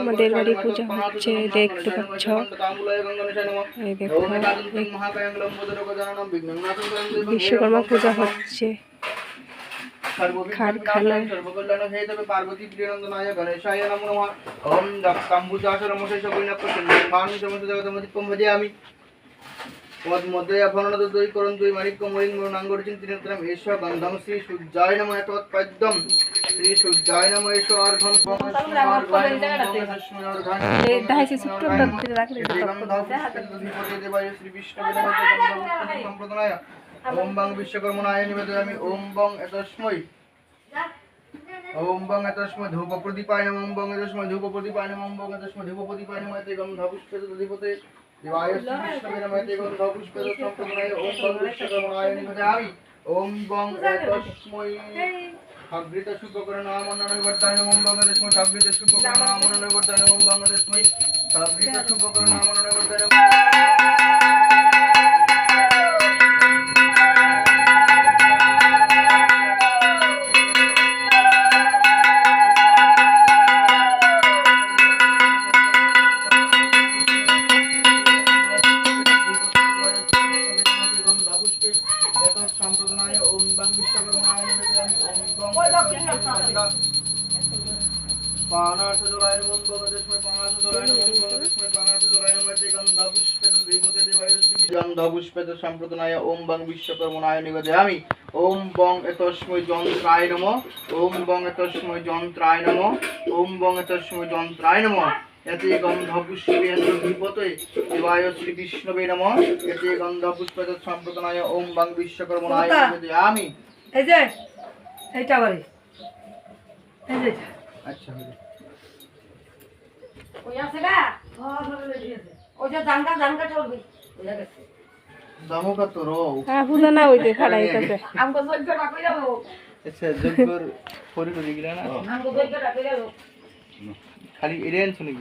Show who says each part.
Speaker 1: আমাদের বাড়ি পূজা হচ্ছে দেখতে পাচ্ছ বিশ্বকর্মা পূজা হচ্ছে।
Speaker 2: আমি দুই শ্রী সূর্যায় নমঃ শ্রী সূর্যায় নমঃ এষ অর্ঘম
Speaker 1: দেখাইছি ছোট্ট একটা
Speaker 2: ওম বং বিশ্বকর্মণায় নিবেদয়ামি ওম বং এতস্মৈ ওম বং এতস্মৈ ওম বং এতস্মৈ ধূপ প্রদীপায় ওম বং এতস্মৈ ধূপ প্রদীপায় নমঃ এতে গম ধপুষ্পেত দধিপতে দিবায় শ্রী বিষ্ণবে গম ধপুষ্পেত সম্প্রদায় ওম বং বিশ্বকর্মণায় নিবেদয়ামি ওম বং অগ্রিত শুভকরণ আমনন বর্তায় নমঃ এতস্মৈ অগ্রিত শুভকরণ আমনন বর্তায় নমঃ এতস্মৈ অগ্রিত শুভকরণ আমনন বর্তায় নমঃ সম্প্রদায় ওম বাং বিশ্বকর্মায় নিবেদয়ামি ওম বং পানার্থ গন্ধপুষ্পেত দেবতে দেবায় গন্ধপুষ্পেত সম্প্রদায় ওম বং বিশ্বকর্মণায় নিবেদয়ামি। ওম বং এতস্মৈ যন্ত্রায় নমঃ ওম বং এতস্মৈ যন্ত্রায় নমঃ ওম বং এতস্মৈ যন্ত্রায় নমঃ। এতে গন্ধপুষ্পে এত বিপতে দেবায় শ্রী বিষ্ণবে নমঃ। এতে গন্ধপুষ্পেত সম্প্রদায় ওম বং বিশ্বকর্মণায়? নিবেদয়ামি
Speaker 3: এই যে এইটা বাড়ি। এই যে।
Speaker 2: আচ্ছা
Speaker 4: ওই আছে গা?
Speaker 3: হ্যাঁ।
Speaker 4: ওই যে ধানকা চলবি। বুঝা গেছে
Speaker 2: দামকা তো রো।
Speaker 1: হ্যাঁ না
Speaker 4: আমগো যাব।
Speaker 2: আচ্ছা যোগ্যর পরি করে গিলা না
Speaker 4: আমগো যোগ্য রাখি যাব।
Speaker 2: খালি এরিয়ান শুনি।